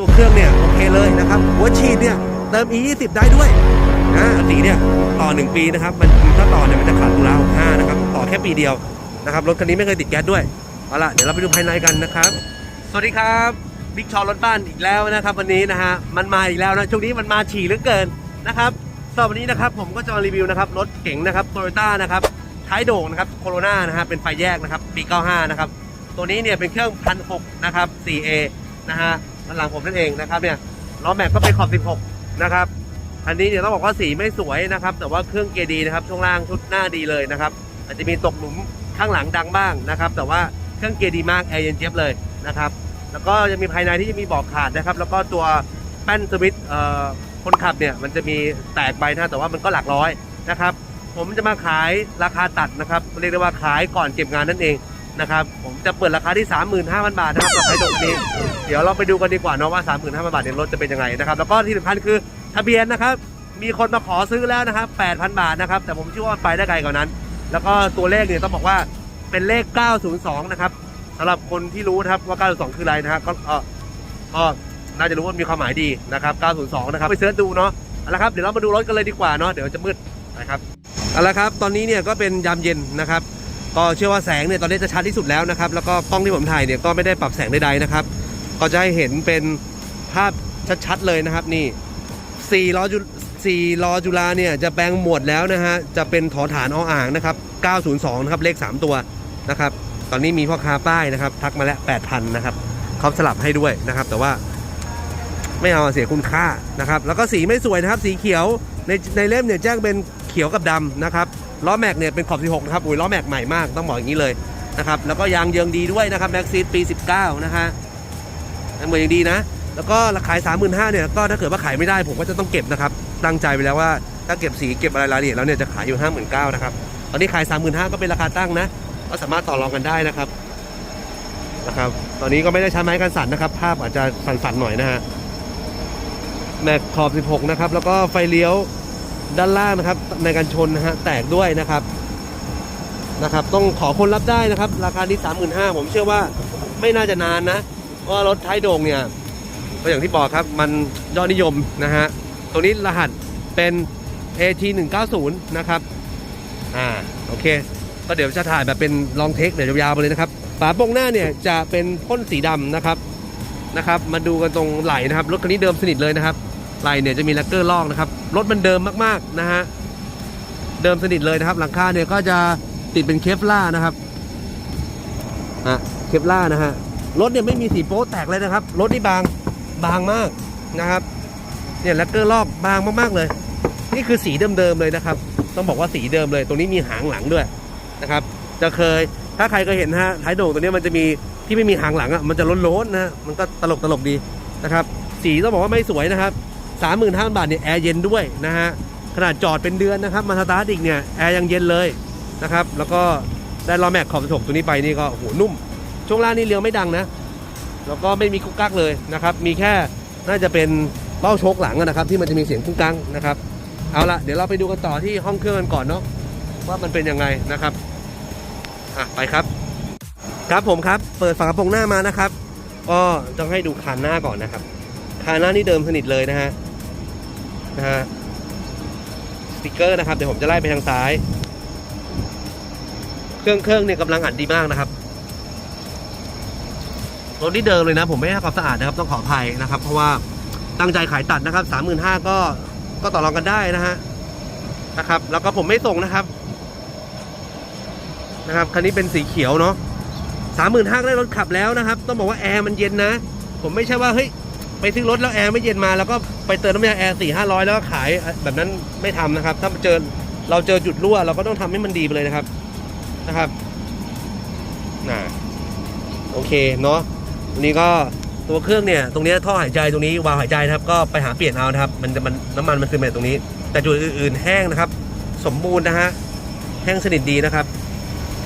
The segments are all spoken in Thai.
ตัวเครื่องเนี่ยโอเคเลยนะครับหัวฉีดเนี่ยเติม E 2 0 ได้ด้วยนะสีเนี่ยต่อ 1 ปีนะครับมันถ้าต่อเนี่ยมันจะขาดตุลา65นะครับต่อแค่ปีเดียวนะครับรถคันนี้ไม่เคยติดแก๊สด้วยเอาล่ะเดี๋ยวเราไปดูภายในกันนะครับ สวัสดีครับบิ๊กชอรถบ้านอีกแล้วนะครับ วันนี้นะฮะมันมาอีกแล้วนะช่วงนี้มันมาฉี่เหลือเกินนะครับสำหรับวันนี้นะครับผมก็จะมารีวิวนะครับรถเก๋งนะครับโตโยต้านะครับท้ายโด่งนะครับโคโรนานะฮะเป็นไฟแยกนะครับปี 95 นะครับตัวนี้เนี่ยเป็นเครื่องพันหนะครับ 4A นะฮะ ด้านหลังผมนั่นเองนะครับเนี่ยล้อแม็กก็เป็นขอบ 16 นะครับอันนี้เนี่ยต้องบอกว่าสีไม่สวยนะครับ แต่ว่าเครื่องเกียร์ดีนะครับช่วงล่างชุดหน้าดีเลยนะครับ อาจจะมีตกหลุมข้างหลังดังบ้างนะครับ แต่ว่าเครื่องเกียร์ดีมากแอร์เย็นเจี๊ยบเลยนะครับแล้วก็จะมีภายในที่จะมีเบอกขาดนะครับ แล้วก็ตัวแป้นสวิตช์คนขับเนี่ยมันจะมีแตกไปนะแต่ว่ามันก็หลักร้อยนะครับ ผมจะมาขายราคาตัดนะครับเรียกได้ว่าขายก่อนเก็บงานนั่นเอง นะครับผมจะเปิดราคาที่ 35,000 บาทนะครับกับไทยโดกนี้ เดี๋ยวเราไปดูกันดีกว่าเนาะว่า 35,000 บาทเนี่ยรถจะเป็นยังไงนะครับแล้วก็ที่สำคัญคือทะเบียนนะครับมีคนมาขอซื้อแล้วนะครับ 8,000 บาทนะครับแต่ผมเชื่อว่าไปได้ไกลกว่านั้น แล้วก็ตัวเลขเนี่ยต้องบอกว่าเป็นเลข 902 นะครับสำหรับคนที่รู้นะครับว่า 902 คืออะไรนะครับก็เออก็น่าจะรู้ว่ามีความหมายดีนะครับ 902 นะครับไปเสิร์ชดูเนาะเอาละครับเดี๋ยวเรามาดูรถกันเลยดีกว่าเนาะเดี๋ยวจะมืดนะครับเอาละครับ ตอนนี้เนี่ยก็เป็นยามเย็นนะครับ ก็เชื่อว่าแสงเนี่ยตอนนี้จะชัดที่สุดแล้วนะครับ แล้วก็กล้องที่ผมถ่ายเนี่ยก็ไม่ได้ปรับแสงใดๆนะครับ ก็จะให้เห็นเป็นภาพชัดๆเลยนะครับนี่4ล้อจุ4ล้อจุฬาเนี่ยจะแปลงหมวดแล้วนะฮะจะเป็นถอฐานออ่างนะครับ 902 นะครับเลข 3 ตัวนะครับ ตอนนี้มีพ่อค้าป้ายนะครับ ทักมาแล้ว8,000นะครับเขาสลับให้ด้วยนะครับ แต่ว่าไม่เอาเสียคุณค่านะครับ แล้วก็สีไม่สวยนะครับ สีเขียวในในเล่มเนี่ยแจ้งเป็นเขียวกับดำนะครับ ล้อแม็กเนี่ยเป็นขอบ 16 นะครับ อุ้ยล้อแม็กใหม่มาก ต้องบอกอย่างนี้เลยนะครับ แล้วก็ยางเยิงดีด้วยนะครับแม็กซีดปี 19 นะฮะเหมือนอย่างดีนะ แล้วก็ราคาย35,000เนี่ย ก็ถ้าเกิดว่าขายไม่ได้ผมก็จะต้องเก็บนะครับ ตั้งใจไปแล้วว่าถ้าเก็บสีเก็บอะไรรายละเอียดแล้วเนี่ยจะขายอยู่59,000นะครับ ตอนนี้ขาย35,000ก็เป็นราคาตั้งนะ ก็สามารถต่อรองกันได้นะครับนะครับ ตอนนี้ก็ไม่ได้ใช้ไม้กันสั่นนะครับ ภาพอาจจะสั่นๆหน่อยนะฮะแม็กขอบ 16 นะครับ แล้วก็ไฟเลี้ยว ด้านล่างนะครับ ในการชนนะฮะแตกด้วยนะครับนะครับ ต้องขอคนรับได้นะครับ ราคานี้35,000ผมเชื่อว่าไม่น่าจะนานนะเพราะว่ารถท้ายโด่งเนี่ยก็อย่างที่บอกครับมันยอดนิยมนะฮะตัวนี้รหัสเป็น AT 190นะครับอ่าโอเค ก็เดี๋ยวจะถ่ายแบบเป็นลองเทคเดี๋ยวยาวๆไปเลยนะครับฝาโปร่งหน้าเนี่ยจะเป็นพ่นสีดำนะครับนะครับ มาดูกันตรงไหลนะครับรถคันนี้เดิมสนิทเลยนะครับ ไหล่เนี่ยจะมีแลกเกอร์ลอกนะครับ รถมันเดิมมากๆนะฮะ เดิมสนิทเลยนะครับ หลังคาเนี่ยก็จะติดเป็นเคฟล่านะครับอะเคฟล่านะฮะ รถเนี่ยไม่มีสีโป๊แตกเลยนะครับ รถนี่บางบางมากนะครับ เนี่ยแลกเกอร์ลอกบางมากๆเลย นี่คือสีเดิมๆเลยนะครับ ต้องบอกว่าสีเดิมเลย ตรงนี้มีหางหลังด้วยนะครับ จะเคย ถ้าใครเคยเห็นฮะท้ายโด่งตัวนี้มันจะมีที่ไม่มีหางหลังอะ มันจะล้นๆนะฮะมันก็ตลกตลกดีนะครับ สีต้องบอกว่าไม่สวยนะครับ สามหมื่นห้าบาทเนี่ยแอร์เย็นด้วยนะฮะขนาดจอดเป็นเดือนนะครับมาสตาร์ทอีกเนี่ยแอร์ยังเย็นเลยนะครับแล้วก็ได้ล้อแม็กขอบ16ตัวนี้ไปนี่ก็โหนุ่ม ช่วงล่างนี่เลี้ยวไม่ดังนะ แล้วก็ไม่มีกุ๊กกักเลยนะครับมีแค่น่าจะเป็นเบ้าโชคหลังนะครับ ที่มันจะมีเสียงกุ้งกังนะครับเอาละเดี๋ยวเราไปดูกันต่อที่ห้องเครื่องกันก่อนเนาะว่ามันเป็นยังไงนะครับอะไปครับ ครับผมครับ เปิดฝากระโปรงหน้ามานะครับ ก็ต้องให้ดูคานหน้าก่อนนะครับคานหน้านี่เดิมสนิทเลยนะฮะ นะฮะสติกเกอร์นะครับเดี๋ยวผมจะไล่ไปทางซ้าย เครื่องเครื่องเนี่ยกำลังอัดดีมากนะครับรถนี่เดิมเลยนะ ผมไม่ได้ทำความสะอาดนะครับต้องขออภัยนะครับ เพราะว่าตั้งใจขายตัดนะครับสามหมื่นห้าก็ก็ต่อรองกันได้นะฮะนะครับ แล้วก็ผมไม่ส่งนะครับ นะครับคันนี้เป็นสีเขียวเนาะสามหมื่นห้าได้รถขับแล้วนะครับ ต้องบอกว่าแอร์มันเย็นนะ ผมไม่ใช่ว่าเฮ้ย ไปซื้อรถแล้วแอร์ไม่เย็นมาแล้วก็ไปเติมน้ำยาแอร์สี่ห้าร้อยแล้วก็ขายแบบนั้นไม่ทำนะครับ ถ้าเจอเราเจอจุดรั่วเราก็ต้องทำให้มันดีไปเลยนะครับนะครับน่ะโอเคเนาะตรงนี้ก็ตัวเครื่องเนี่ยตรงนี้ท่อหายใจตรงนี้วาล์วหายใจนะครับ ก็ไปหาเปลี่ยนเอานะครับ มันจะมันน้ำมันมันซึมมาจากตรงนี้ แต่จุดอื่นๆแห้งนะครับ สมบูรณ์นะฮะแห้งสนิทดีนะครับ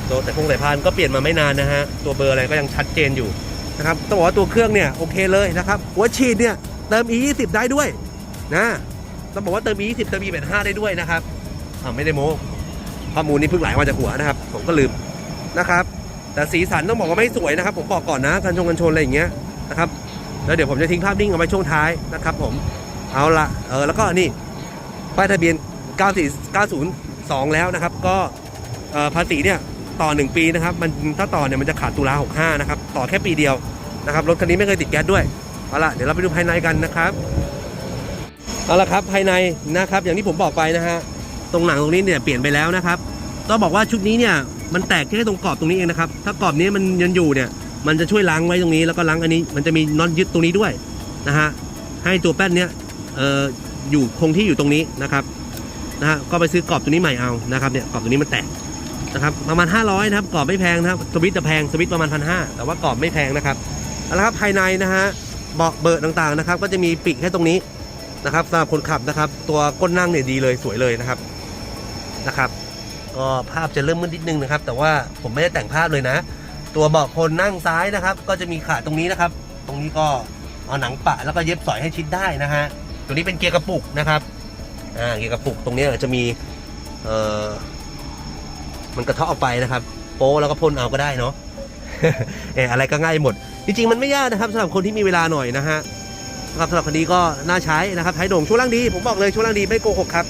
ตัวแต่คงสายพานก็เปลี่ยนมาไม่นานนะฮะตัวเบอร์อะไรก็ยังชัดเจนอยู่ นะครับต้องบอกว่าตัวเครื่องเนี่ยโอเคเลยนะครับหัวฉีดเนี่ยเติม e 2 0 ได้ด้วยนะต้องบอกว่าเติม e 2 0 เติม e 8 5 ได้ด้วยนะครับอ่าไม่ได้โม้ข้อมูลนี้เพิ่งไหลมาจากหัวนะครับ ผมก็ลืมนะครับแต่สีสันต้องบอกว่าไม่สวยนะครับ ผมบอกก่อนนะกันชงกันชนอะไรอย่างเงี้ยนะครับแล้วเดี๋ยวผมจะทิ้งภาพนิ่งเอาไว้ช่วงท้ายนะครับ ผมเอาละเออแล้วก็นี่ป้ายทะเบียน 94 902 แล้วนะครับ ก็ภาษีเนี่ย ต่อ 1 ปีนะครับ มันถ้าต่อเนี่ยมันจะขาดตุลา65 นะครับ ต่อแค่ปีเดียวนะครับรถคันนี้ไม่เคยติดแก๊สด้วยเอาละเดี๋ยวเราไปดูภายในกันนะครับเอาละครับภายในนะครับ อย่างที่ผมบอกไปนะฮะตรงหนังตรงนี้เนี่ยเปลี่ยนไปแล้วนะครับต้องบอกว่าชุดนี้เนี่ยมันแตกแค่ตรงกรอบตรงนี้เองนะครับ ถ้ากรอบนี้มันยังอยู่เนี่ย มันจะช่วยล้างไว้ตรงนี้แล้วก็ล้างอันนี้ มันจะมีน็อตยึดตรงนี้ด้วยนะฮะให้ตัวแป้นเนี้ยเอ่ออยู่คงที่อยู่ตรงนี้นะครับนะฮะก็ไปซื้อกรอบตัวนี้ใหม่เอานะครับเนี่ยกรอบตัวนี้มันแตก นะครับประมาณ 500นะครับกรอบไม่แพงนะครับสวิตจะแพงสวิตประมาณพันห้าแต่ว่ากรอบไม่แพงนะครับเอาละครับภายในนะฮะเบาะเบอร์ต่างๆนะครับ ก็จะมีปีกแค่ตรงนี้นะครับสำหรับคนขับนะครับ ตัวก้นนั่งเนี่ยดีเลยสวยเลยนะครับนะครับ ก็ภาพจะเริ่มมืดนิดนึงนะครับ แต่ว่าผมไม่ได้แต่งภาพเลยนะ ตัวเบาะคนนั่งซ้ายนะครับ ก็จะมีขาตรงนี้นะครับ ตรงนี้ก็เอาหนังปะแล้วก็เย็บสอยให้ชิดได้นะฮะตัวนี้เป็นเกียร์กระปุกนะครับอ่าเกียร์กระปุกตรงนี้จะมีเอ่อ มันกระเทาะออกไปนะครับ โป้แล้วก็พ่นเอาก็ได้เนาะเอออะไรก็ง่ายหมด จริง ๆ มันไม่ยากนะครับสำหรับคนที่มีเวลาหน่อยนะฮะครับสำหรับคันนี้ก็น่าใช้นะครับท้ายโด่งช่วงล่างดีผมบอกเลยช่วงล่างดีไม่โกหกครับ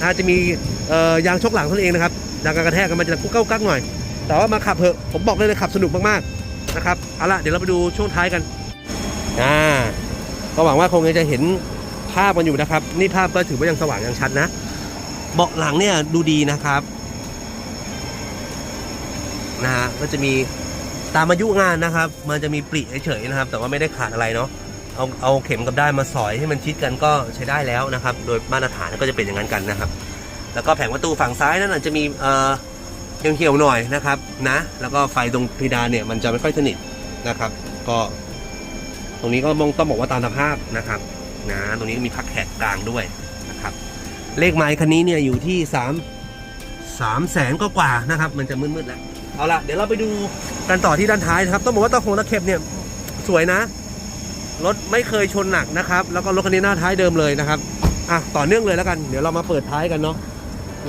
นะจะมียางชกหลังท่านั้นเองนะครับยางการกระแทกกันมันจะกุ๊กเก้ากักหน่อย แต่ว่ามาขับเถอะผมบอกเลยเลยขับสนุกมากๆนะครับเอาละเดี๋ยวเราไปดูช่วงท้ายกันอ่าก็หวังว่าคงจะเห็นภาพกันอยู่นะครับ นี่ภาพก็ถือว่ายังสว่างยังชัดนะเบาะหลังเนี่ยดูดีนะครับ นะฮะก็จะมีตามอายุงานนะครับ มันจะมีปริเฉยๆนะครับ แต่ว่าไม่ได้ขาดอะไรเนาะเอาเอาเข็มกับได้มาสอยให้มันชิดกันก็ใช้ได้แล้วนะครับ โดยมาตรฐานก็จะเป็นอย่างนั้นกันนะครับ แล้วก็แผงประตูฝั่งซ้ายนั่นอาจจะมีเอ่อเหี่ยวๆหน่อยนะครับนะ แล้วก็ไฟตรงเพดานเนี่ยมันจะไม่ค่อยสนิทนะครับ ก็ ตรงนี้ก็มองต้องบอกว่าตามสภาพนะครับนะตรงนี้ก็มีพักแขกกลางด้วยนะครับ เลขไม้คันนี้เนี่ยอยู่ที่สามสามแสนก็กว่านะครับ มันจะมืดๆแล้ว เอาละเดี๋ยวเราไปดูกันต่อที่ด้านท้ายนะครับ ต้องบอกว่าตะโคงตะเข็บเนี่ยสวยนะ รถไม่เคยชนหนักนะครับ แล้วก็รถคันนี้หน้าท้ายเดิมเลยนะครับอะต่อเนื่องเลยแล้วกัน เดี๋ยวเรามาเปิดท้ายกันเนาะ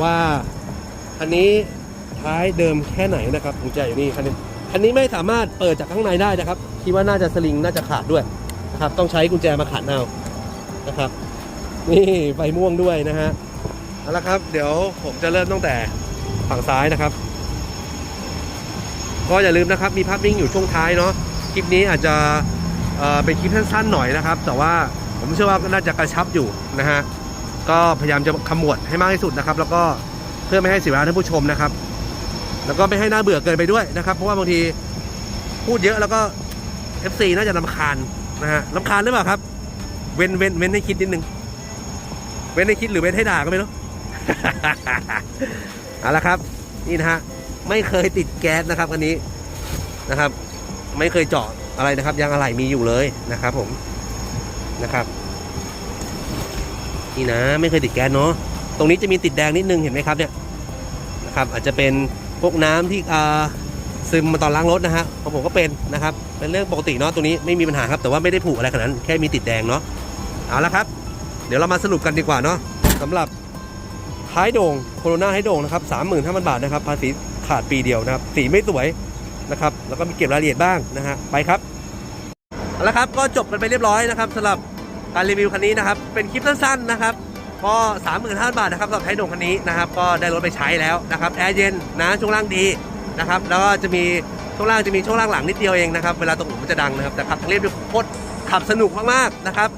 ว่าคันนี้ท้ายเดิมแค่ไหนนะครับกุญแจอยู่นี่คันนี้คันนี้ไม่สามารถเปิดจากข้างในได้นะครับคิดว่าน่าจะสลิงน่าจะขาดด้วยนะครับต้องใช้กุญแจมาขันเอานะครับ นี่ไฟม่วงด้วยนะฮะเอาละครับ เดี๋ยวผมจะเริ่มตั้งแต่ฝั่งซ้ายนะครับ ก็อย่าลืมนะครับมีภาพนิ่งอยู่ช่วงท้ายเนาะคลิปนี้อาจจะเเป็นคลิปสั้นๆหน่อยนะครับ แต่ว่าผมเชื่อว่าน่าจะกระชับอยู่นะฮะก็พยายามจะขมวดให้มากที่สุดนะครับ แล้วก็เพื่อไม่ให้เสียเวลาท่านผู้ชมนะครับ แล้วก็ไม่ให้น่าเบื่อเกินไปด้วยนะครับ เพราะว่าบางทีพูดเยอะแล้วก็ FC น่าจะลำคาญนะฮะลำคาญหรือเปล่าครับ เว้นเว้นเว้นให้คิดนิดนึงเว้นให้คิดหรือเว้นให้ด่าก็ไม่รู้เอาละครับ นี่นะฮะ ไม่เคยติดแก๊สนะครับอันนี้นะครับ ไม่เคยเจาะอะไรนะครับ ยางอะไหล่มีอยู่เลยนะครับ ผมนะครับนี่นะไม่เคยติดแก๊สเนาะตรงนี้จะมีติดแดงนิดนึงเห็นไหมครับเนี่ยนะครับ อาจจะเป็นพวกน้ำที่อ่าซึมมาตอนล้างรถนะฮะของผมก็เป็นนะครับ เป็นเรื่องปกติเนาะตรงนี้ไม่มีปัญหาครับแต่ว่าไม่ได้ผูกอะไรขนาดนั้นแค่มีติดแดงเนาะเอาละครับ เดี๋ยวเรามาสรุปกันดีกว่าเนาะสำหรับท้ายโด่งโคโรนาท้ายโด่งนะครับสามหมื่นห้าพันบาทนะครับภาษี ขาดปีเดียวนะครับ สีไม่สวยนะครับ แล้วก็มีเก็บรายละเอียดบ้างนะฮะ ไปครับเอาละครับ ก็จบกันไปเรียบร้อยนะครับสำหรับการรีวิวคันนี้นะครับ เป็นคลิปสั้นๆนะครับ ก็3 5 0 0 0บาทนะครับสำหรับไทยโด่งคันนี้นะครับ ก็ได้รถไปใช้แล้วนะครับ แอร์เย็นนะช่วงล่างดีนะครับ แล้วก็จะมีช่วงล่างจะมีช่วงล่างหลังนิดเดียวเองนะครับ เวลาตกหลุมมันจะดังนะครับ แต่ขับทางเรียบดูโคตรขับสนุกมากๆนะครับ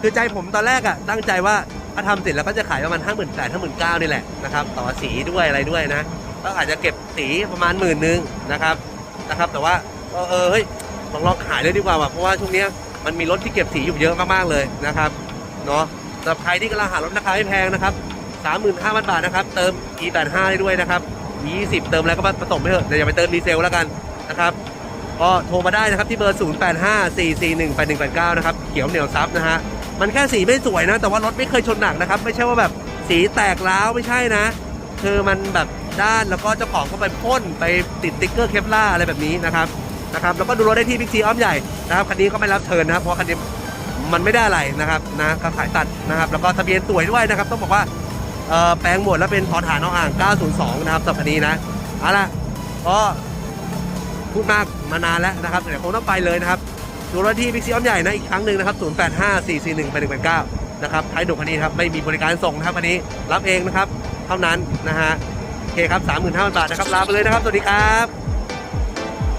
คือใจผมตอนแรกอะตั้งใจว่าถ้าทำเสร็จแล้วก็จะขายประมาณห้าหมื่นแปดห้าหมื่นเก้านี่แหละนะครับ ต่อสีด้วยอะไรด้วยนะ ก็อาจจะเก็บสีประมาณหมื่นหนึ่งนะครับนะครับ แต่ว่าเออเฮ้ยลองลองขายเลยดีกว่าว่ะเพราะว่าช่วงนี้มันมีรถที่เก็บสีอยู่เยอะมากๆเลยนะครับเนาะสำหรับใครที่กำลังหารถราคาไม่แพงนะครับ35,000บาทนะครับ เติม E85 ได้ด้วยนะครับ E20 เติมอะไรก็ผสมไปเถอะแต่อย่าไปเติมดีเซลแล้วกันนะครับก็โทรมาได้นะครับที่เบอร์ 0854418189 นะครับ เขียวเหนียวซับนะฮะ มันแค่สีไม่สวยนะ แต่ว่ารถไม่เคยชนหนักนะครับ ไม่ใช่ว่าแบบสีแตกร้าวไม่ใช่นะ คือมันแบบ ด้านแล้วก็เจ้าของก็ไปพ่นไปติดติ๊กเกอร์เคปล่าอะไรแบบนี้นะครับนะครับแล้วก็ดูรถได้ที่บิ๊กซีอ้อมใหญ่นะครับคันนี้ก็ไม่รับเชิญนะครับเพราะคันนี้มันไม่ได้อะไรนะครับนะก็ขายตัดนะครับ แล้วก็ทะเบียนสวยด้วยนะครับ ต้องบอกว่าแปลงหมดแล้วเป็นพอฐานนองอ่าง 902 นะครับสับคันนี้นะเอาละก็พูดมากมานานแล้วนะครับเดี๋ยวคงต้องไปเลยนะครับดูรถที่บิ๊กซีอ้อมใหญ่นะอีกครั้งหนึ่งนะครับ 085 441 8189 นะครับท้ายดุคันนี้ครับไม่มีบริการส่งนะครับวันนี้รับเองนะครับ เท่านั้นนะฮะ เคครับ35,000บาทนะครับลาไปเลยนะครับ สวัสดีครับ